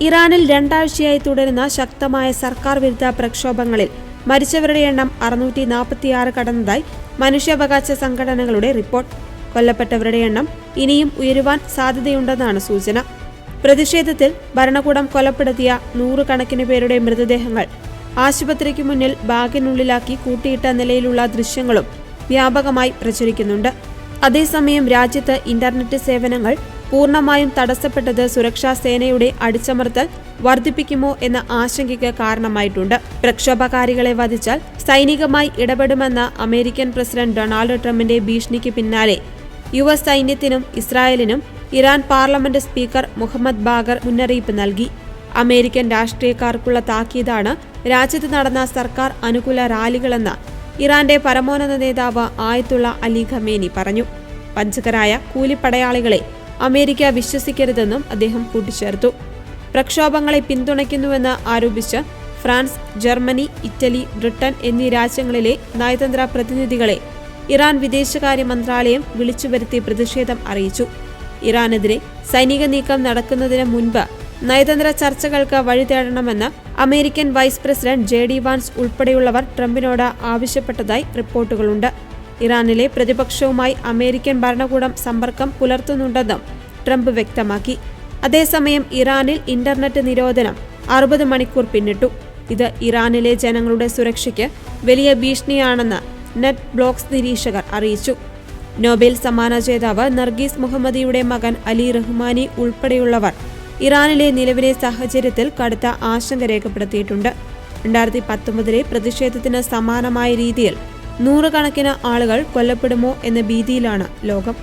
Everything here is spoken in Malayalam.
ഇറാനിൽ രണ്ടാഴ്ചയായി തുടരുന്ന ശക്തമായ സർക്കാർ വിരുദ്ധ പ്രക്ഷോഭങ്ങളിൽ മരിച്ചവരുടെ എണ്ണം അറുന്നൂറ്റി നാൽപ്പത്തിയാറ് കടന്നതായി മനുഷ്യാവകാശ സംഘടനകളുടെ റിപ്പോർട്ട്. കൊല്ലപ്പെട്ടവരുടെ എണ്ണം ഇനിയും ഉയരുവാൻ സാധ്യതയുണ്ടെന്നാണ് സൂചന. പ്രതിഷേധത്തിൽ ഭരണകൂടം കൊലപ്പെടുത്തിയ നൂറുകണക്കിന് പേരുടെ മൃതദേഹങ്ങൾ ആശുപത്രിക്ക് മുന്നിൽ ബാഗിനുള്ളിലാക്കി കൂട്ടിയിട്ട നിലയിലുള്ള ദൃശ്യങ്ങളും വ്യാപകമായി പ്രചരിക്കുന്നുണ്ട്. അതേസമയം രാജ്യത്ത് ഇന്റർനെറ്റ് സേവനങ്ങൾ പൂർണമായും തടസ്സപ്പെട്ടത് സുരക്ഷാ സേനയുടെ അടിച്ചമർത്തൽ വർദ്ധിപ്പിക്കുമോ എന്ന ആശങ്കയ്ക്ക് കാരണമായിട്ടുണ്ട്. പ്രക്ഷോഭകാരികളെ വധിച്ചാൽ സൈനികമായി ഇടപെടുമെന്ന അമേരിക്കൻ പ്രസിഡന്റ് ഡൊണാൾഡ് ട്രംപിന്റെ ഭീഷണിക്ക് പിന്നാലെ യു എസ് സൈന്യത്തിനും ഇസ്രായേലിനും Iran parliament speaker Mohammad Bagher മുന്നറിയിപ്പ് നൽകി. അമേരിക്കൻ രാഷ്ട്രീയക്കാർക്കുള്ള താക്കീതാണ് രാജ്യത്ത് നടന്ന സർക്കാർ അനുകൂല റാലികളെന്ന് ഇറാന്റെ പരമോന്നത നേതാവ് ആയത്തുള്ള അലി ഖമേനി പറഞ്ഞു. വഞ്ചകരായ കൂലിപ്പടയാളികളെ അമേരിക്ക വിശ്വസിക്കരുതെന്നും അദ്ദേഹം കൂട്ടിച്ചേർത്തു. പ്രക്ഷോഭങ്ങളെ പിന്തുണയ്ക്കുന്നുവെന്ന് ആരോപിച്ച് ഫ്രാൻസ് ജർമ്മനി ഇറ്റലി ബ്രിട്ടൻ എന്നീ രാജ്യങ്ങളിലെ നയതന്ത്ര പ്രതിനിധികളെ ഇറാൻ വിദേശകാര്യ മന്ത്രാലയം വിളിച്ചുവരുത്തി പ്രതിഷേധം അറിയിച്ചു. ഇറാനെതിരെ സൈനിക നീക്കം നടക്കുന്നതിന് മുൻപ് നയതന്ത്ര ചർച്ചകൾക്ക് വഴി തേടണമെന്ന് American vice president J D Vance ഉൾപ്പെടെയുള്ളവർ ട്രംപിനോട് ആവശ്യപ്പെട്ടതായി റിപ്പോർട്ടുകളുണ്ട്. ഇറാനിലെ പ്രതിപക്ഷവുമായി അമേരിക്കൻ ഭരണകൂടം സമ്പർക്കം പുലർത്തുന്നുണ്ടെന്നും ട്രംപ് വ്യക്തമാക്കി. അതേസമയം ഇറാനിൽ ഇന്റർനെറ്റ് നിരോധനം അറുപത് മണിക്കൂർ പിന്നിട്ടു. ഇത് ഇറാനിലെ ജനങ്ങളുടെ സുരക്ഷയ്ക്ക് വലിയ ഭീഷണിയാണെന്ന് നെറ്റ് ബ്ലോക്സ് നിരീക്ഷകർ അറിയിച്ചു. നോബൽ സമ്മാന ജേതാവ് നർഗീസ് മുഹമ്മദിയുടെ മകൻ അലി റഹ്മാനി ഉൾപ്പെടെയുള്ളവർ ഇറാനിലെ നിലവിലെ സാഹചര്യത്തിൽ കടുത്ത ആശങ്ക രേഖപ്പെടുത്തിയിട്ടുണ്ട്. രണ്ടായിരത്തി പത്തൊമ്പതിലെ പ്രതിഷേധത്തിന് സമാനമായ രീതിയിൽ നൂറുകണക്കിന് ആളുകൾ കൊല്ലപ്പെടുമോ എന്ന ഭീതിയിലാണ് ലോകം.